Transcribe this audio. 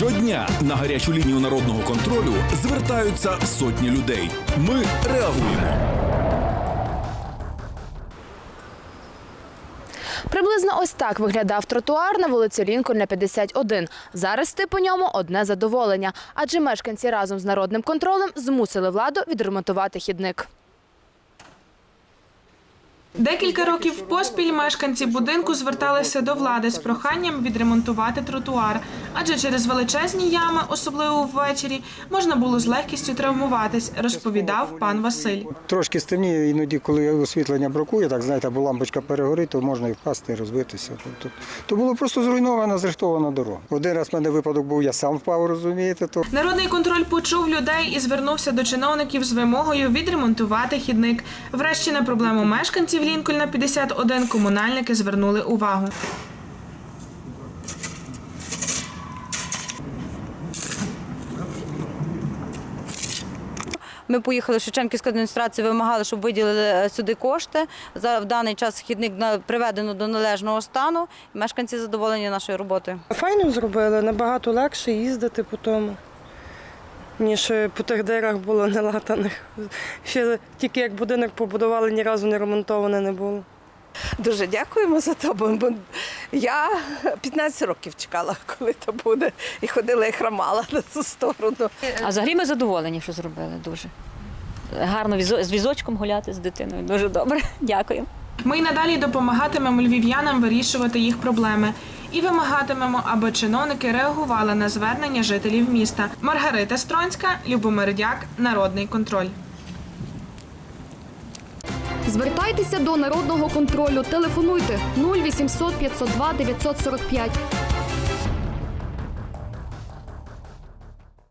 Щодня на гарячу лінію народного контролю звертаються сотні людей. Ми реагуємо. Приблизно ось так виглядав тротуар на вулиці Лінкольна 51. Зараз ти по ньому одне задоволення, адже мешканці разом з народним контролем змусили владу відремонтувати хідник. Декілька років поспіль мешканці будинку зверталися до влади з проханням відремонтувати тротуар, адже через величезні ями, особливо ввечері, можна було з легкістю травмуватись, розповідав пан Василь. Трошки стемніє, іноді, коли освітлення бракує, так знаєте, або лампочка перегорить, то можна і впасти, і розбитися. Тобто, то було просто зруйнована, зрихтована дорога. Один раз в мене випадок був, я сам впав, розумієте, то Народний контроль почув людей і звернувся до чиновників з вимогою відремонтувати хідник. Врешті на проблему мешканців Лінкольна 51 комунальники звернули увагу. Ми поїхали в Шевченківську адміністрацію, вимагали, щоб виділили е, сюди кошти. За в даний час хідник на- приведено до належного стану. Мешканці задоволені нашою роботою. Файно зробили, набагато легше їздити по тому, ніж по тих дирах було нелатаних. Ще тільки як будинок побудували, ні разу не ремонтоване не було. Дуже дякуємо за то, бо я 15 років чекала, коли то буде, і ходила і хромала на цю сторону. А взагалі ми задоволені, що зробили дуже. Гарно з візочком гуляти з дитиною. Дуже добре. Дякую. Ми й надалі допомагатимемо львів'янам вирішувати їх проблеми і вимагатимемо, аби чиновники реагували на звернення жителів міста. Маргарита Стронська, Любомир Дяк, Народний контроль. Звертайтеся до народного контролю. Телефонуйте 0800 502 945.